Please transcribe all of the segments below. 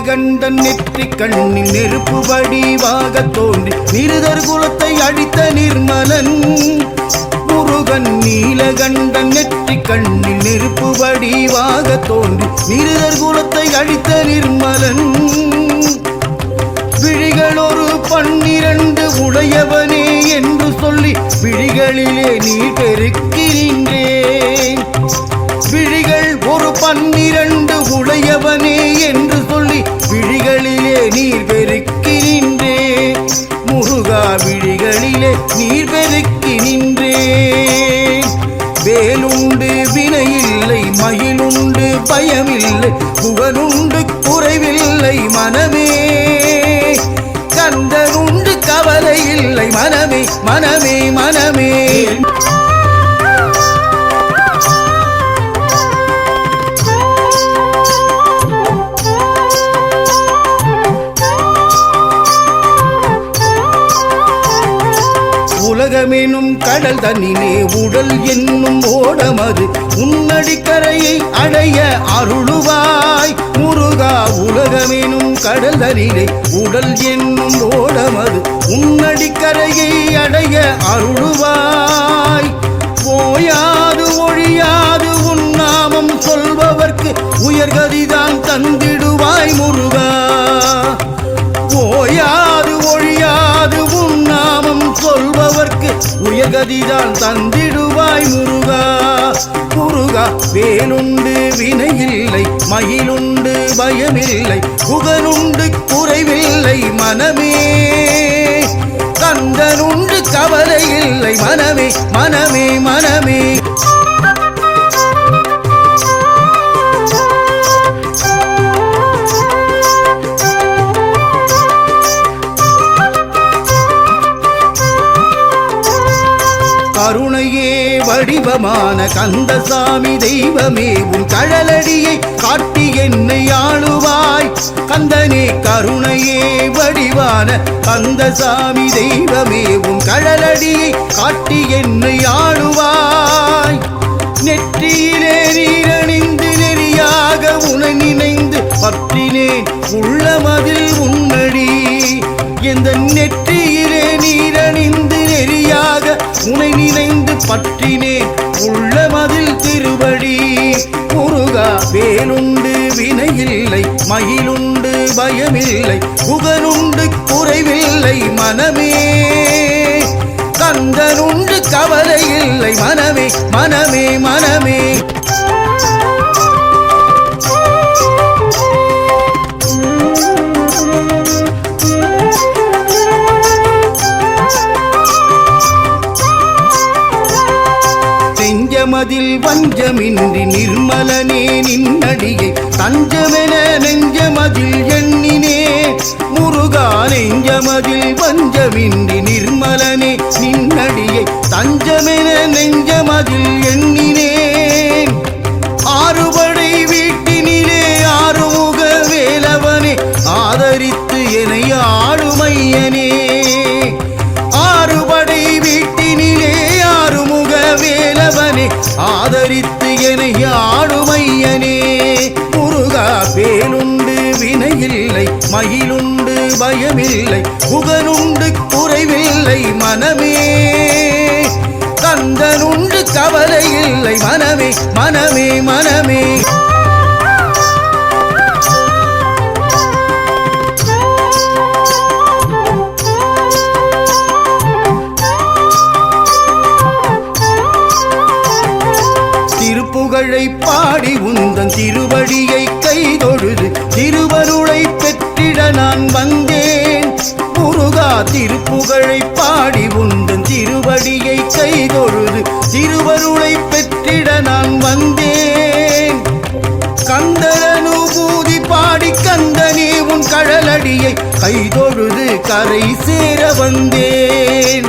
நீலகண்டன் நெற்றி கண்ணில் நெருப்பு வடிவாக தோன்றி நிருதர் குலத்தை அழித்த நிர்மலன். முருகன் நீலகண்டன் நெற்றி கண்ணில் நெருப்பு வடிவாக தோன்றி நிருதர் குலத்தை அழித்த நிர்மலன். விழிகளொரு பன்னிரண்டு உடையவனே என்று சொல்லி விழிகளிலே நீ பெருக்கிறீன்றேன் விழிகள் ஒரு பன்னிரண்டு பயமில்லை புகனுண்டு குறைவில்லை மனமே. கந்தனுண்டு கவலை இல்லை மனமே மனமே மனமே. கடல் தன்னிலே உடல் என்னும் ஓடமது. உன்னடிக்கரையை அடைய அருளுவாய். முருகா உலகமெனும் கடல் தனிலே உடல் என்னும் ஓடமது. உன்னடிக்கரையை அடைய அருளுவாய். போயாது ஒழியாது உன் நாமம் சொல்பவர்க்கு உயர்கதிதான் தந்திடுவாய் முருகா. கதிதான் தந்திடுவாய் முருகா. முருகா வேலுண்டு வினையில்லை மயிலுண்டு பயமில்லை புகழுண்டு குறைவில்லை மனமே. கந்தனுண்டு கவலை இல்லை மனமே மனமே மனமே. வடிவமான கந்தசாமி தெய்வமே உன் கழலடியை காட்டி என்னை ஆளுவாய். கந்தனே கருணையே வடிவான கந்தசாமி தெய்வமே உன் கழலடியை காட்டி என்னை ஆளுவாய். நெற்றியிலே நீரணிந்து நெறியாக உன நினைந்து பற்றினேன். உள்ளமதில் உன்னடி. எந்த நெற்றியிலே நீரணிந்து நெறியாக உனை நினைந்து பற்றினேன். வேலுண்டு வினையில்லை மயிலுண்டு பயமில்லை புகழுண்டு குறைவில்லை மனமே. கந்தனுண்டு கவலை இல்லை மனமே மனமே மனமே. நெஞ்சமதில் வஞ்சமின்றி நிர்மலனே நின்னடியை தஞ்சமென நெஞ்சமதில் எண்ணினே முருகா நெஞ்சமதில் வஞ்சமின்றி நிர்மலனே மகிழுண்டு பயமில்லை புகனுண்டு குறைவில்லை மனமே. கந்தனுண்டு கவலை இல்லை மனமே மனமே மனமே. நான் வந்தேன். முருகா திருப்புகழை பாடி உந்தன் திருவடியை கைதொழுது திருவருளை பெற்றிட நான் வந்தேன். கந்தரனுபூதி பாடி கந்தனே உன் கழலடியை கைதொழுது கரை சேர வந்தேன்.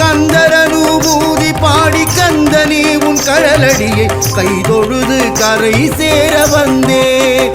கந்தரனுபூதி பாடி கந்தனே உன் கழலடியை கைதொழுது கரை சேர வந்தேன்.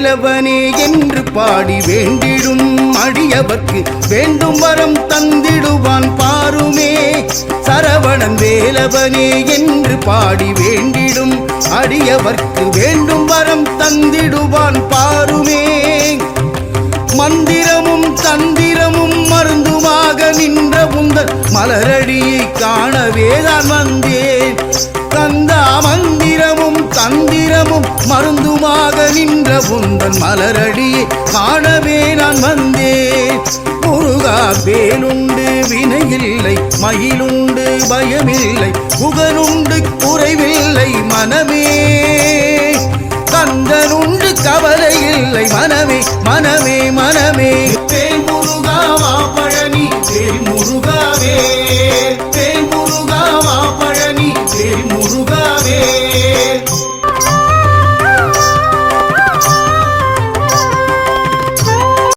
வேலவனே என்று பாடி வேண்டிடும் அடியவர்க்கு வேண்டும் வரம் தந்திடுவான் பாருமே. சரவணன் வேலவனே என்று பாடி வேண்டிடும் அடியவர்க்கு வேண்டும் வரம் தந்திடுவான் பாருமே. மந்திரமும் தந்து மருந்துமாக நின்ற உந்தன் மலரடியை காணவே நான் வந்தேன். கந்தா மந்திரமும் தந்திரமும் மருந்துமாக நின்ற உந்தன் மலரடியை காணவே நான் வந்தேன். முருகா வேலுண்டு வினையில்லை மயிலுண்டு பயமில்லை புகழுண்டு குறைவில்லை மனமே. கந்தனுண்டு கவலை இல்லை மனமே மனமே மனமே. முருகாவே